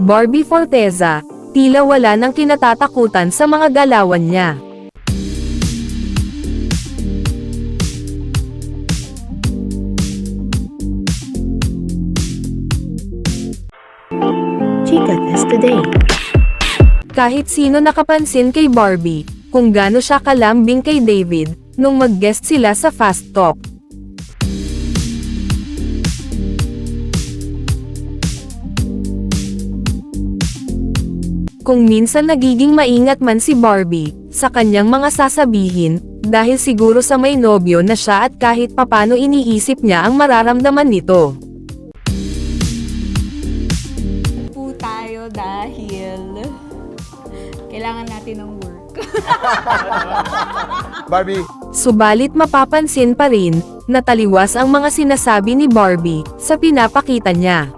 Barbie Forteza, tila wala nang kinatatakutan sa mga galawan niya. Chica Test Today. Kahit sino nakapansin kay Barbie, kung gaano siya kalambing kay David, nung mag-guest sila sa Fast Talk. Kung minsan nagiging maingat man si Barbie, sa kanyang mga sasabihin, dahil siguro sa may nobyo na siya at kahit papano iniisip niya ang mararamdaman nito. po tayo dahil kailangan natin ng work. Barbie, Subalit mapapansin pa rin, na taliwas ang mga sinasabi ni Barbie, sa pinapakita niya.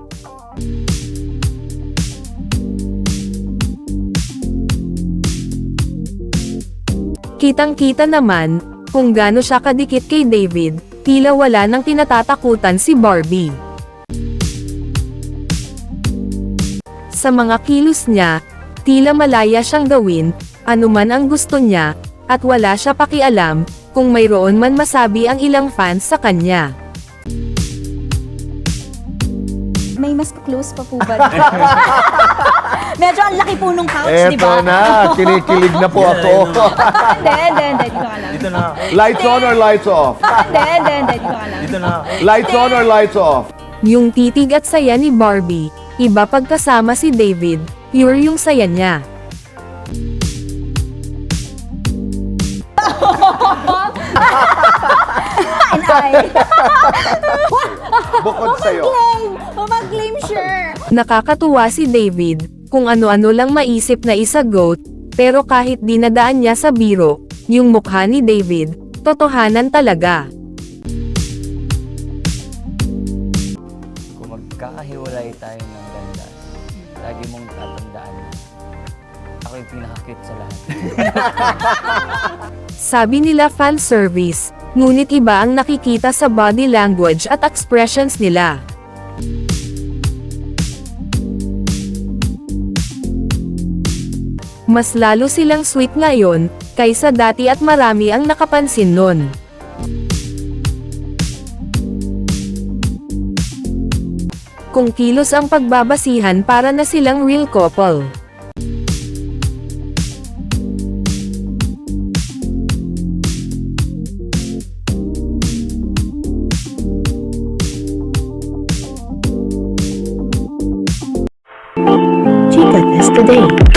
Kitang-kita naman, kung gaano siya kadikit kay David, tila wala nang tinatatakutan si Barbie. Sa mga kilos niya, tila malaya siyang gawin, anuman ang gusto niya, at wala siya pakialam, kung mayroon man masabi ang ilang fans sa kanya. May mas close pa po ba? Medyo ang laki po nung couch, di eto ba? na, kinikilig na po ako. Hindi, hindi, hindi. Dito ka lang. Dito na. lights on or lights off? Hindi, hindi, hindi. Dito ka lang. Dito na. Lights on or lights off? Yung titig at saya ni Barbie, iba pagkasama si David, pure yung saya niya. And I. Nakakatuwa si David, kung ano-ano lang maisip na isagot, pero kahit dinadaan niya sa biro, yung mukha ni David, totohanan talaga. Kung magkakahiwalay tayo ng ganda, lagi mong tatandaan. Ako yung pinaka-cute sa lahat. Sabi nila fan service, ngunit iba ang nakikita sa body language at expressions nila. Mas lalo silang sweet ngayon, kaysa dati at marami ang nakapansin nun. Kung kilos ang pagbabasihan para na silang real couple. Chica Test Today.